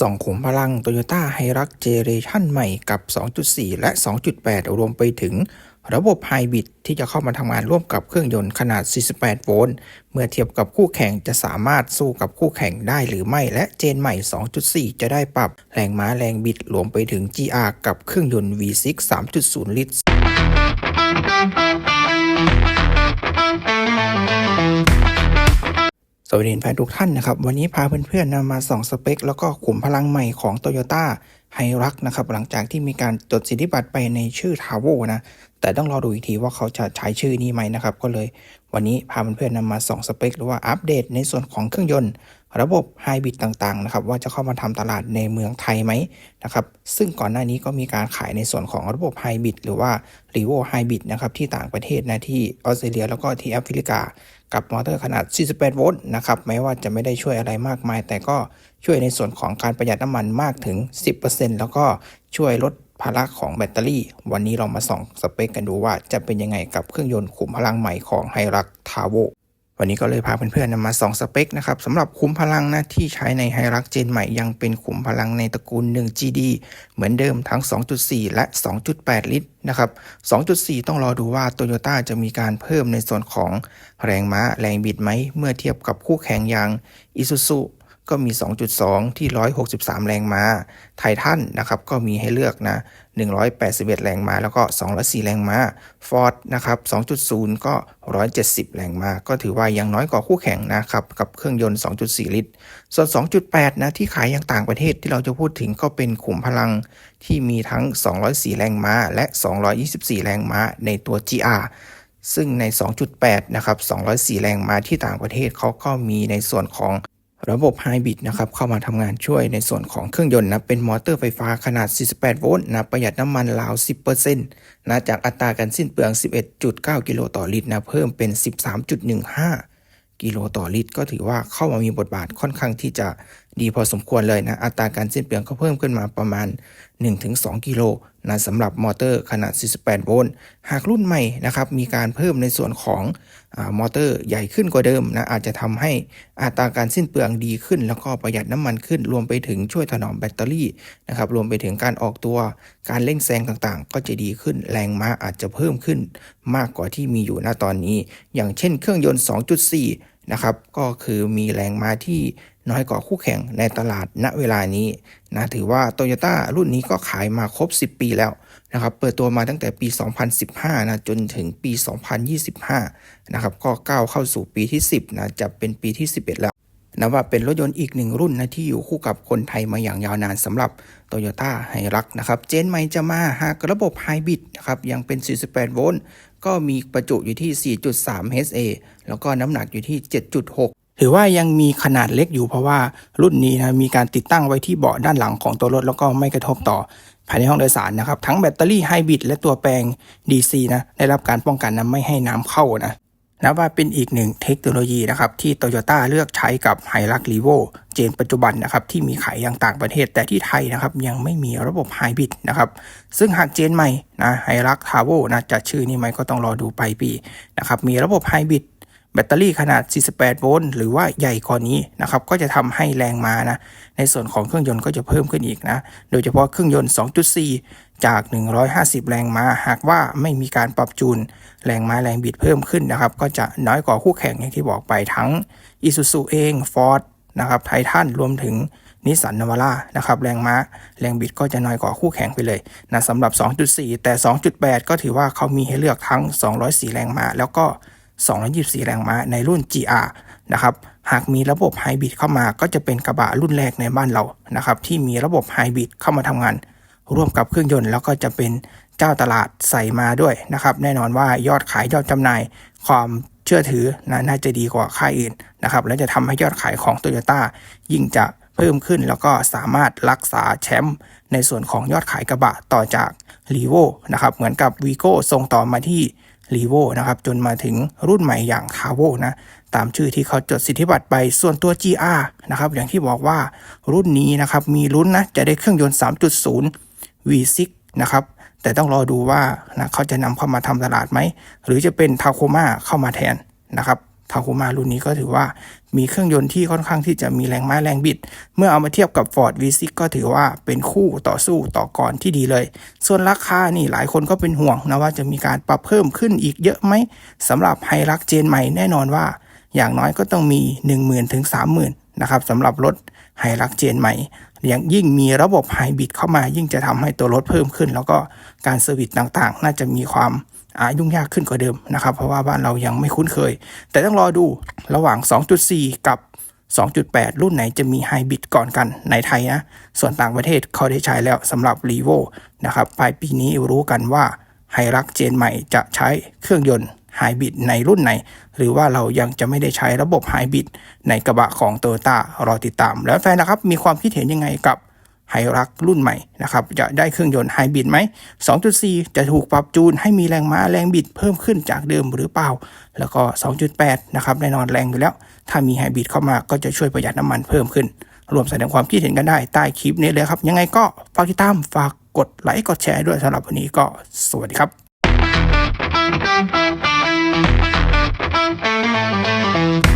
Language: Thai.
สองขุมพลัง Toyota h i r u x g e n e r a t i o n ใหม่กับ 2.4 และ 2.8 รวมไปถึงระบบไฮบริดที่จะเข้ามาทำงานร่วมกับเครื่องยนต์ขนาด 48 โวลต์ เมื่อเทียบกับคู่แข่งจะสามารถสู้กับคู่แข่งได้หรือไม่ และเจนใหม่ 2.4 จะได้ปรับแรงม้าแรงบิดรวมไปถึง GR กับเครื่องยนต์ V6 3.0 ลิตร สวัสดีแฟนทุกท่านนะครับ วันนี้พาเพื่อนๆนำมาส่องสเปค แล้วก็ขุมพลังใหม่ของ Toyota ไฮรักนะครับ หลังจากที่มีการจดสิทธิบัตรไปในชื่อทาวโวนะ แต่ต้องรอดูอีกทีว่าเขาจะใช้ชื่อนี้ไหมนะครับ ก็เลย วันนี้พาเพื่อนๆนำมาสองสเปคหรือว่าอัปเดตในส่วนของเครื่องยนต์ ระบบไฮบริดต่างๆนะครับว่าจะเข้ามาทำตลาดในเมืองไทยไหมนะครับซึ่งก่อนหน้านี้ก็มีการขายในส่วนของระบบไฮบริดหรือว่า r e v o ไฮบริดนะครับที่ต่างประเทศนะที่ออสเตรเลียแล้วก็ที่แอฟริกา กับมอเตอร์ขนาด 48 โวลต์นะครับแม้ว่าจะไม่ได้ช่วยอะไรมากมาย แต่ก็ช่วยในส่วนของการประหยัดน้ำมันมากถึง 10%แล้วก็ช่วยลด ภาระของแบตเตอรี่ วันนี้เรามาส่องสเปคกันดูว่าจะเป็นยังไงกับเครื่องยนต์ขุมพลังใหม่ของไฮรักทาโววันนี้ก็เลยพาเพื่อนๆนำมาส่องสเปคนะครับสำหรับขุมพลังนะที่ใช้ในไฮรักเจนใหม่ยังเป็นขุมพลังในตระกูล 1GD เหมือนเดิมทั้ง 2.4 และ 2.8 ลิตรนะครับ 2.4 ต้องรอดูว่า Toyota จะมีการเพิ่มในส่วนของแรงม้าแรงบิดไหม เมื่อเทียบกับคู่แข่งอย่าง Isuzu ก็มี 2.2 ที่ 163 แรงม้า ไททันนะครับก็มีให้เลือกนะ 181 แรงม้า แล้วก็ 204 แรงม้า Ford นะครับ 2.0 ก็ 170 แรงม้า ก็ถือว่ายังน้อยกว่าคู่แข่งนะครับ กับเครื่องยนต์ 2.4 ลิตร ส่วน 2.8 นะที่ขายอย่างต่างประเทศที่เราจะพูดถึงก็เป็นขุมพลังที่มีทั้ง 204 แรงม้า และ 224 แรงม้าในตัว GR ซึ่งใน 2.8 นะครับ 204 แรงม้าที่ต่างประเทศเขาก็มีในส่วนของ ระบบไฮบริดนะครับเข้ามาทำงานช่วยในส่วนของเครื่องยนต์นะเป็นมอเตอร์ไฟฟ้าขนาด 48 โวลต์นะประหยัดน้ำมันราว 10%นะจากอัตราการสิ้นเปลือง 11.9 กิโลต่อลิตรนะเพิ่มเป็น 13.15 กิโลต่อลิตร ก็ถือว่าเข้ามามีบทบาทค่อนข้างที่จะดีพอสมควรเลยนะ อัตราการสิ้นเปลืองก็เพิ่มขึ้นมาประมาณ 1-2 กิโลนะสำหรับมอเตอร์ขนาด 48 โวลต์ หากรุ่นใหม่นะครับมีการเพิ่มในส่วนของอมอเตอร์ใหญ่ขึ้นกว่าเดิมนะอาจจะทำให้อัตราการสิ้นเปลืองดีขึ้น แล้วก็ประหยัดน้ำมันขึ้น รวมไปถึงช่วยถนอมแบตเตอรี่นะครับรวมไปถึงการออกตัวการเร่งแซงต่างๆ ก็จะดีขึ้นแรงม้าอาจจะเพิ่มขึ้น มากกว่าที่มีอยู่ณตอนนี้ อย่างเช่นเครื่องยนต์ 2.4นะครับก็คือมีแรงม้าที่ น้อยกว่าคู่แข่งในตลาดณเวลานี้นะถือว่า t o y ยต้ารุ่นนี้ก็ขายมาครบ 10 ปีแล้วนะครับเปิดตัวมาตั้งแต่ปี 2015 นะจนถึงปี 2025 นะครับก็ก้าวเข้าสู่ปีที่ 10 นะจะเป็นปีที่ 11 แล้วนะว่าเป็นรถยนต์อีกหนึ่งรุ่นนะที่อยู่คู่กับคนไทยมาอย่างยาวนานสำหรับ t o y ยต้าไฮรักนะครับ เจนใหม่จะมาหากระบบไฮบริดนะครับยังเป็น 48 โวลต์ก็มีประจุอยู่ที่ 4.3 HA แล้วก็น้ำหนักอยู่ที่ 7.6 ถือว่ายังมีขนาดเล็กอยู่เพราะว่ารุ่นนี้นะมีการติดตั้งไว้ที่เบาะด้านหลังของตัวรถแล้วก็ไม่กระทบต่อภายในห้องโดยสารนะครับ ทั้งแบตเตอรี่ไฮบริดและตัวแปลง DC นะได้รับการป้องกันนะไม่ให้น้ำเข้านะนับว่าเป็นอีกหนึ่งเทคโนโลยีนะครับที่โตโยต้าเลือกใช้กับไฮรักลีโวเจนปัจจุบันนะครับที่มีขายอย่างต่างประเทศ แต่ที่ไทยนะครับยังไม่มีระบบไฮบริดนะครับซึ่งหากเจนใหม่นะไฮรักทาโวนะจะชื่อนี้ไหมก็ต้องรอดูไปปีนะครับมีระบบไฮบริด แบตเตอรี่ขนาด 48 โวลต์หรือว่าใหญ่กว่านี้นะครับก็จะทำให้แรงม้านะในส่วนของเครื่องยนต์ก็จะเพิ่มขึ้นอีกนะโดยเฉพาะเครื่องยนต์ 2.4 จาก 150 แรงม้าหากว่าไม่มีการปรับจูนแรงม้าแรงบิดเพิ่มขึ้นนะครับก็จะน้อยกว่าคู่แข่งอย่างที่บอกไปทั้ง Isuzu เอง Ford นะครับไททันรวมถึงนิสสันนวาร่านะครับแรงม้าแรงบิดก็จะน้อยกว่าคู่แข่งไปเลยนะสำหรับ 2.4 แต่ 2.8 ก็ถือว่าเขามีให้เลือกทั้ง 204 แรงม้าแล้วก็ 224 แรงม้าในรุ่น GR นะครับ หากมีระบบไฮบริดเข้ามาก็จะเป็นกระบะรุ่นแรกในบ้านเรานะครับที่มีระบบไฮบริดเข้ามาทำงาน ร่วมกับเครื่องยนต์แล้วก็จะเป็นเจ้าตลาดใส่มาด้วยนะครับ แน่นอนว่ายอดขายยอดจำหน่าย ความเชื่อถือน,น่าจะดีกว่าค่ายอื่นนะครับ และจะทำให้ยอดขายของโตโยต้ายิ่งจะเพิ่มขึ้นแล้วก็สามารถรักษาแชมป์ในส่วนของยอดขายกระบะต่อจากลีโวนะครับเหมือนกับวีโก้ส่งต่อมาที่ รีโวนะครับจนมาถึงรุ่นใหม่อย่างคาโวนะตามชื่อที่เขาจดสิทธิบัตรไปส่วนตัว GR นะครับอย่างที่บอกว่ารุ่นนี้นะครับมีลุ้นนะจะได้เครื่องยนต์ 3.0 V6 นะครับแต่ต้องรอดูว่านะเขาจะนำเข้ามาทำตลาดไหม หรือจะเป็นทาโคมาเข้ามาแทนนะครับ ทาคุมารุ่นนี้ก็ถือว่ามีเครื่องยนต์ที่ค่อนข้างที่จะมีแรงม้าแรงบิด เมื่อเอามาเทียบกับ Ford V6 ก็ถือว่าเป็นคู่ต่อสู้ต่อกรที่ดีเลย ส่วนราคานี่หลายคนก็เป็นห่วงนะว่าจะมีการปรับเพิ่มขึ้นอีกเยอะไหมสำหรับไฮรักเจนใหม่แน่นอนว่า อย่างน้อยก็ต้องมี 10,000ถึง30,000นะครับสำหรับรถไฮรักเจนใหม่อย่างยิ่งมีระบบไฮบริดเข้ามายิ่งจะทำให้ตัวรถเพิ่มขึ้น แล้วก็การเซอร์วิสต่างๆ น่าจะมีความ ยุ่งยากขึ้นกว่าเดิมนะครับ เพราะว่าบ้านเรายังไม่คุ้นเคย แต่ต้องรอดูระหว่าง 2.4 กับ 2.8 รุ่นไหนจะมีไฮบริดก่อนกันในไทยนะ ส่วนต่างประเทศเขาได้ใช้แล้วสำหรับ r ีโวนะครับปลายปีนี้รู้กันว่าไฮรักเจนใหม่จะใช้เครื่องยนต์ไฮบริดในรุ่นไหน หรือว่าเรายังจะไม่ได้ใช้ระบบไฮบริดในกระบะของโตโยต้ารอติดตาม แล้วแฟนนะครับมีความคิดเห็นยังไงกับ ไฮรักรุ่นใหม่นะครับจะได้เครื่องยนต์ไฮบริดไหม 2.4 จะถูกปรับจูนให้มีแรงม้าแรงบิดเพิ่มขึ้นจากเดิมหรือเปล่า แล้วก็ 2.8 นะครับแน่นอนแรงอยู่แล้ว ถ้ามีไฮบริดเข้ามาก็จะช่วยประหยัดน้ำมันเพิ่มขึ้น รวมแสดงความคิดเห็นกันได้ใต้คลิปนี้เลยครับ ยังไงก็ฝากติดตามฝากกดไลค์กดแชร์ด้วยสำหรับวันนี้ก็สวัสดีครับ Thank you.